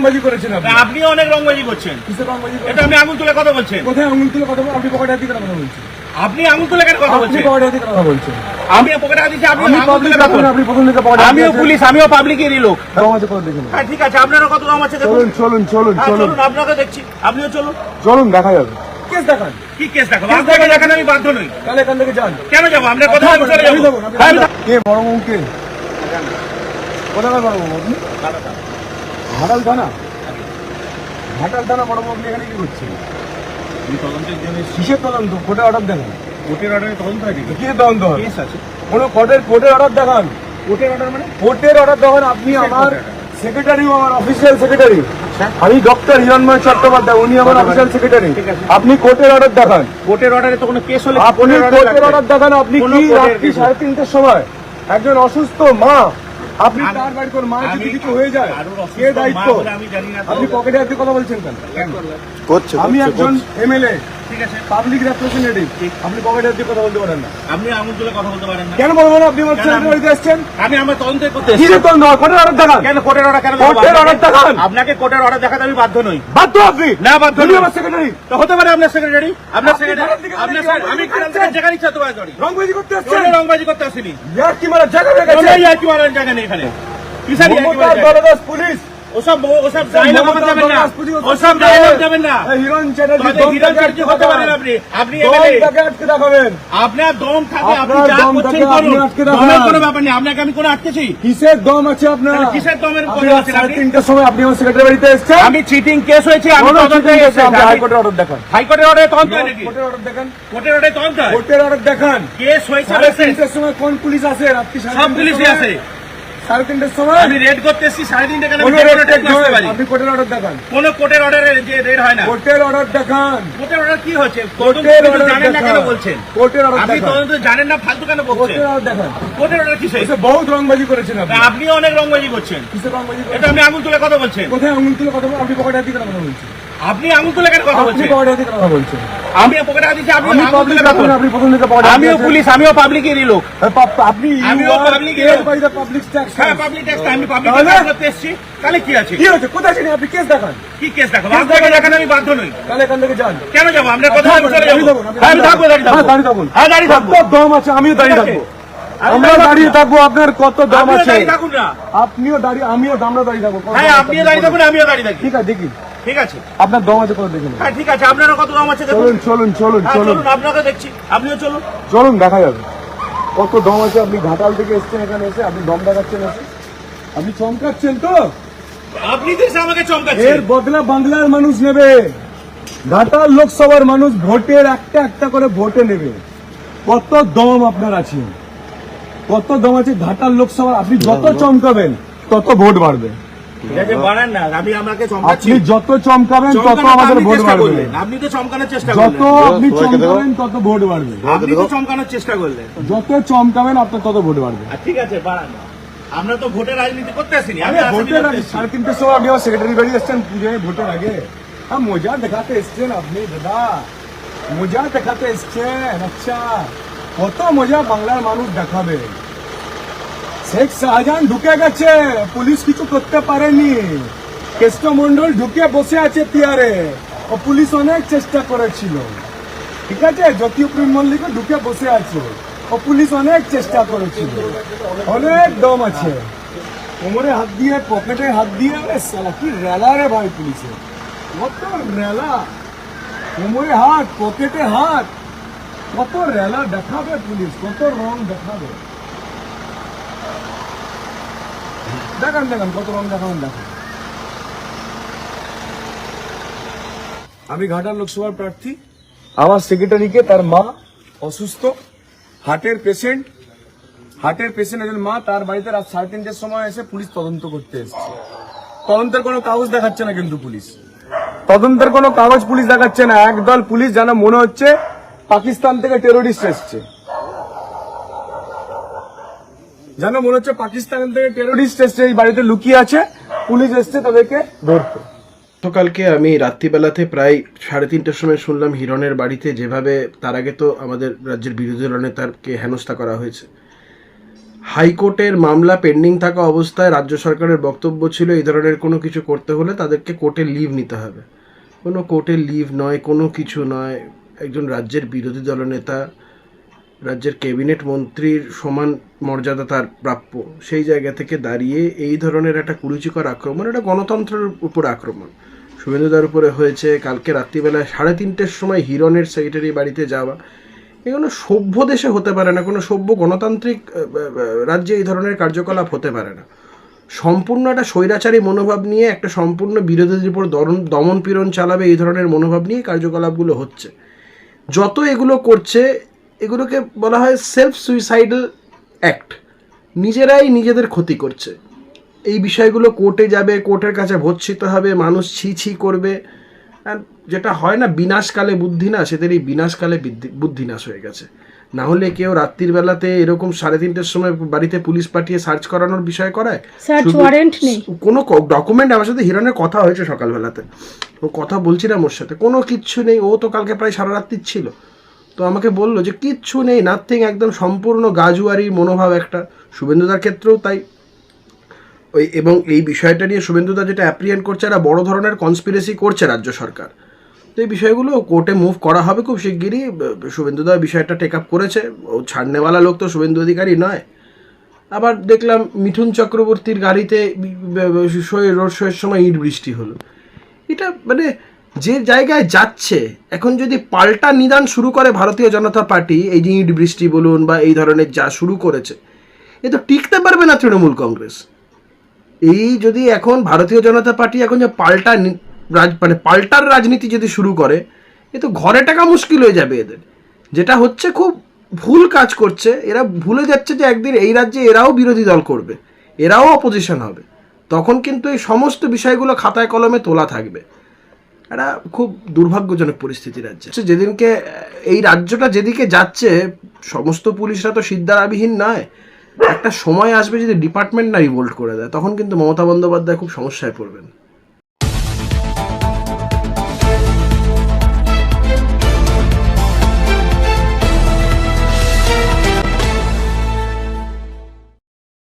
রংবাজি করেছেন আপনি? অনেক রংবাজি করছেন। কিসের রংবাজি? এটা আমি আঙুল তুলে কথা বলছেন। কোথায় আঙুল তুলে কথা বল আপনি পকেটে হাত কথা বলছেন? আপনি আঙুল তুলে কেন কথা বলছেন? পকেটে হাত কথা বলছেন? আমি পকেটে হাত আপনি আঙুল পাবলিক তুলে কথা আপনি বলছেন। আপনি প্রথম থেকে পকেটে আমিও পুলিশ আমিও পাবলিকেরই লোক। রংবাজি করে দেখুন। হ্যাঁ ঠিক আছে আপনারও কত রং আছে দেখুন। চলুন চলুন চলুন হ্যাঁ, চলুন। আপনাকে দেখছি। আপনিও চলুন। চলুন দেখা যাবে। কেস দেখান। কি কেস দেখো আপনাকে দেখানো। আমি বাধ্য নই। তাহলে এখান থেকে যান। কেন যাব? আপনার কথা চলে যাব হ্যাঁ, কে বড় কে কোথাকার বড় আপনি? ঘাটাল থানা? ঘাটাল থানা বড় আপনি এখানে কি করছেন কিসের তদন্ত? কোর্টে অর্ডার দেখান। কোর্টের অর্ডারে তদন্ত হয় কি তদন্ত? হয় কেস আছে। কোনো কোর্টের কোর্টের অর্ডার দেখান। কোর্টের অর্ডার মানে? কোর্টের অর্ডার দেখান। আপনি আমার সেক্রেটারি আমার অফিসিয়াল সেক্রেটারি আমি ডক্টর হিরণময় চট্টোপাধ্যায় উনি আমার অফিসিয়াল সেক্রেটারি আপনি কোর্টের অর্ডার দেখান। কোর্টের অর্ডারে তো কোনো কেস হলে আপনি কোর্টের অর্ডার দেখান। আপনি কি রাত্রি সাড়ে তিনটের সময় একজন অসুস্থ মা আপনি তার বাড়ি কোন মা যদি কিছু হয়ে যায় কে দায়িত্ব। আপনি পকেটে হাতে কথা বলছেন কেন? আমি একজন এমএলএ। ঠিক আছে পাবলিক রেপ্রেজেন্টেটিভ আপনি পকেটে হাতে কথা বলতে পারেন না? আপনি আঙুল তুলে কথা বলতে পারেন না। কেন বলব না? আপনি আমার কেন বাড়িতে এসছেন? আমি আমার তদন্ত করতে কি তদন্ত? কোর্টের অর্ডার দেখান। কেন কোর্টের অর্ডার কেন কোর্টের আপনাকে- দেখান। আপনাকে কোর্টের অর্ডার দেখাতে আমি বাধ্য নই। বাধ্য আপনি? না বাধ্য নই। আমার সেক্রেটারি তো হতে পারে আপনার সেক্রেটারি আপনার সেক্রেটারি আপনার আমি নিয়ে খান আসছেন? থেকে যেখানে ইচ্ছা তোমায় করি রংবাজি করতে কোনো রংবাজি করতে আসিনি? ইয়ার কি মারা জায়গা হয়ে নেই এখানে? কিসের মারার পুলিশ। ওসব ওসব ডায়লগ মমতার যাবেন না। দলদাস ওসব ডায়লগ যাবেন না। হিরণ চ্যাটার্জি হিরণ চ্যাটার্জি হতে পারেন আপনি। আপনি এমএলএ আটকে দেখাবেন। আপনার দম থাকে আপনি যা করছেন করুন। আটকে দেখান। কোনো ব্যাপার নেই আপনাকে আমি কোনো আটকেছি। কিসের দম আছে আপনার? কিসের দমের কথা রাত আপনি? তিনটার সময় আপনি আমার সেক্রেটারি বাড়িতে এসেছেন। আমি চিটিং কেস হয়েছে আমি তদন্তে এসেছি। হাইকোর্টের অর্ডার দেখান। হাইকোর্টের অর্ডারে তদন্ত নাকি কোর্টের অর্ডার দেখান। কোর্টের অর্ডারে তদন্ত কোর্টের অর্ডার দেখান। কেস হয়েছে তিনটার সময় কোন পুলিশ আসে রাত্রি সব পুলিশই আছে। সাড়ে তিনটার সময়? আমি রেড করতে এসেছি সাড়ে তিনটে কেন আপনি কোর্টের অর্ডার দেখান। কোন কোর্টের অর্ডারে যে রেড হয় না। কোর্টের অর্ডার দেখান। কোর্টের অর্ডার কি হচ্ছে? কোর্টের অর্ডার জানেন না কেন বলছেন? কোর্টের অর্ডার আপনি তদন্ত জানেন না ফালতু কেন বলছেন? কোর্টের অর্ডার দেখান। কোর্টের অর্ডার কিসে এসে বহুত রংবাজি করেছেন আপনি। আপনি অনেক রংবাজি করছেন। কিসের রংবাজি এটা আমি আঙুল তুলে কথা বলছেন। কোথায় আঙুল তুলে কথা আপনি পকেটে হাত কেন কথা বলছেন? আপনি আঙুল তুলে কেন কথা বলছেন। পকেটে হাত দিয়ে কেন কথা বলছেন। আমি পকেটে হাত দিচ্ছি আপনি আঙুল তুলে কথা আপনি প্রথম থেকে পকেটে আমিও পুলিশ আমিও পাবলিকেরই লোক। হ্যাঁ, আপনি আমিও you are public paid লোক। by the public tax হ্যাঁ পাবলিক ট্যাক্স আমি পাবলিক ট্যাক্স করতে এসেছি। তাহলে কি আছে? কি হয়েছে? কোথায় ছিলেন আপনি কেস দেখান। কি কেস দেখো আপনাকে দেখান। আমি বাধ্য নই। তাহলে এখান থেকে যান। কেন যাব? আপনার কথা আমি চলে দাঁড়িয়ে যাব হ্যাঁ, আমি থাকব দাঁড়িয়ে হ্যাঁ, থাকব দাঁড়িয়ে থাকুন। হ্যাঁ দাঁড়িয়ে থাকব দম আছে? আমিও দাঁড়িয়ে থাকব আমরা দাঁড়িয়ে দাঁড়িয়ে থাকব। আপনার কত দম আপনিও আছে? আপনিও দাঁড়িয়ে আমিও আমরা দাঁড়িয়ে থাকব। হ্যাঁ আপনিও দাঁড়িয়ে থাকুন আমিও দাঁড়িয়ে থাকি। ঠিক আছে দেখি। ঠিক আছে? আপনার দম আছে কত দেখুন হ্যাঁ ঠিক আছে আপনারও কত দাম আছে চলুন চলুন চলুন হ্যাঁ চলুন। চলুন আপনাকে দেখছি। আপনিও চলুন। চলুন দেখা যাবে। কত দম আছে আপনি ঘাটাল থেকে এসছেন এখানে এসে আপনি দম দেখাচ্ছেন এসে। আপনি চমকাচ্ছেন তো? আপনি তো এসে আমাকে এর বদলা বাংলার মানুষ নেবে। ঘাটাল লোকসভার মানুষ ভোটের একটা একটা করে ভোটে নেবে। কত দম আপনার আছে। কত দম আছে ঘাটাল লোকসভা আপনি যত চমকাবেন তত ভোট বাড়বে। আপনি আমাকে চমকাচ্ছি আপনি যত চমকাবেন তত আমাদের ভোট বাড়বে। আপনি তো চমকানোর চেষ্টা যত আপনি চমকাবেন তত ভোট বাড়বে। আপনি তো চমকানোর চেষ্টা করলেন। যত চমকাবেন আপনার তত ভোট বাড়বে। ঠিক আছে বাড়ান। আমরা তো ভোটের রাজনীতি করতে আসিনি ভোটের সাড়ে তিনটের সময় আপনি আমার সেক্রেটারি বাড়ি এসছেন পুজোয় ভোটের আগে। হ্যাঁ মজা দেখাতে এসছেন আপনি দাদা। মজা দেখাতে এসছেন আচ্ছা। কত মজা বাংলার মানুষ দেখাবে। শেখ শাহজাহান ঢুকে গেছে। পুলিশ কিছু করতে পারেনি। কেষ্টমন্ডল ঢুকে বসে আছে পিয়ারে। ও পুলিশ অনেক চেষ্টা করেছিল। ঠিক আছে? জ্যোতিপ্রিম মল্লিক ঢুকে বসে আছে। ও পুলিশ অনেক চেষ্টা করেছিল। অনেক দম আছে। কোমরে হাত দিয়ে, পকেটে হাত দিয়ে সালা কি রেলা রে ভাই পুলিশের কত রেলা। কোমরে হাত, পকেটে হাত। কত রেলা দেখাবে পুলিশ, কত রং দেখাবে। দেখান দেখান, কত রং দেখাবেন দেখান। আমি ঘাটাল লোকসভার প্রার্থী। আমার সেক্রেটারিকে তার মা অসুস্থ, হার্টের পেশেন্ট হার্টের পেশেন্ট একজন মা, তার বাড়িতে রাত সাড়ে তিনটের সময় এসে পুলিশ তদন্ত করতে এসেছে। তদন্তের কোনো কাগজ দেখাচ্ছে না কিন্তু পুলিশ। তদন্তের কোনো কাগজ পুলিশ দেখাচ্ছে না। একদল পুলিশ যেন মনে হচ্ছে পাকিস্তান থেকে টেরোরিস্ট এসছে। যেন মনে হচ্ছে পাকিস্তান থেকে টেরোরিস্ট এসছে, এই বাড়িতে লুকিয়ে আছে, পুলিশ এসছে তাদেরকে ধরতে। গতকালকে আমি রাত্রিবেলাতে প্রায় সাড়ে তিনটার সময় শুনলাম হিরণের বাড়িতে যেভাবে তার আগে তো আমাদের রাজ্যের বিরোধী দলনেতাকে হেনস্থা করা হয়েছে। হাইকোর্টের মামলা পেন্ডিং থাকা অবস্থায় রাজ্য সরকারের বক্তব্য ছিল, এই ধরনের কোনো কিছু করতে হলে তাদেরকে কোর্টে লিভ নিতে হবে। কোনো কোর্টে লিভ নয়, কোনো কিছু নয়। একজন রাজ্যের বিরোধী দলনেতা রাজ্যের ক্যাবিনেট মন্ত্রীর সমান মর্যাদা তার প্রাপ্য। সেই জায়গা থেকে দাঁড়িয়ে এই ধরনের একটা কুরুচিকর আক্রমণ, এটা গণতন্ত্রের উপর আক্রমণ। শুভেন্দুদার উপরে হয়েছে কালকে রাত্রিবেলায় সাড়ে তিনটের সময় হিরণের সেক্রেটারি বাড়িতে যাওয়া। এগুলো সভ্য দেশে হতে পারে না, কোনো সভ্য গণতান্ত্রিক রাজ্যে এই ধরনের কার্যকলাপ হতে পারে না। সম্পূর্ণ একটা স্বৈরাচারী মনোভাব নিয়ে, একটা সম্পূর্ণ বিরোধীদের উপর দমন পীড়ন চালাবে এই ধরনের মনোভাব নিয়ে কার্যকলাপগুলো হচ্ছে। যত এগুলো করছে এগুলোকে বলা হয় সেলফ সুইসাইডাল অ্যাক্ট নিজেরাই নিজেদের ক্ষতি করছে। এই বিষয়গুলো কোর্টে যাবে কোর্টের কাছে ভৎসিত হবে মানুষ ছি ছি করবে। যেটা হয় না বিনাশকালে বুদ্ধি না সেদের এই বিনাশকালে বিদ্ধি- বুদ্ধিনাশ হয়ে গেছে। না হলে কেউ রাত্রির বেলাতে এরকম সাড়ে তিনটের সময় বাড়িতে পুলিশ পাঠিয়ে সার্চ করানোর বিষয় করায়? কোনো ডকুমেন্ট আমার সাথে হিরণের কথা হয়েছে সকালবেলাতে। ও কথা বলছিলাম ওর সাথে কোনো কিচ্ছু নেই ও তো কালকে প্রায় সারা রাত্রির ছিল। তো আমাকে বলল যে কিচ্ছু নেই নাথিং একদম সম্পূর্ণ গাজুয়ারি মনোভাব একটা। শুভেন্দুদার ক্ষেত্রেও তাই। ওই এবং এই বিষয়টা নিয়ে শুভেন্দুদা যেটা অ্যাপ্রিয়েন্ট করছে একটা বড় ধরনের কনস্পিরেসি করছে রাজ্য সরকার। তো এই বিষয়গুলো কোর্টে মুভ করা হবে খুব শিগগিরই। শুভেন্দুদা বিষয়টা টেক আপ করেছে। ও ছাড়নেওয়ালা লোক তো শুভেন্দু অধিকারী নয়। আবার দেখলাম মিঠুন চক্রবর্তীর গাড়িতে রোড শোয়ের সময় ইট বৃষ্টি হলো। এটা মানে যে জায়গায় যাচ্ছে, এখন যদি পাল্টা নিদান শুরু করে ভারতীয় জনতা পার্টি, এই যে ইট, বৃষ্টি বলুন বা এই ধরনের যা শুরু করেছে, এ তো টিকতে পারবে না তৃণমূল কংগ্রেস। এই যদি এখন ভারতীয় জনতা পার্টি এখন যে পাল্টা রাজ মানে পাল্টার রাজনীতি যদি শুরু করে, এ তো ঘরে টাকা মুশকিল হয়ে যাবে এদের। যেটা হচ্ছে খুব ভুল কাজ করছে, এরা ভুলে যাচ্ছে যে একদিন এই রাজ্যে এরাও বিরোধী দল করবে, এরাও অপোজিশন হবে। তখন কিন্তু এই সমস্ত বিষয়গুলো খাতায় কলমে তোলা থাকবে। একটা খুব দুর্ভাগ্যজনক পরিস্থিতি রাজ্যে। যেদিনকে, এই রাজ্যটা যেদিকে যাচ্ছে, সমস্ত পুলিশরা তো সিদ্ধারাবিহীন নয়। একটা সময় আসবে যদি ডিপার্টমেন্ট না রিভোল্ট করে দেয়, তখন কিন্তু মমতা বন্দ্যোপাধ্যায় খুব সমস্যায় পড়বেন।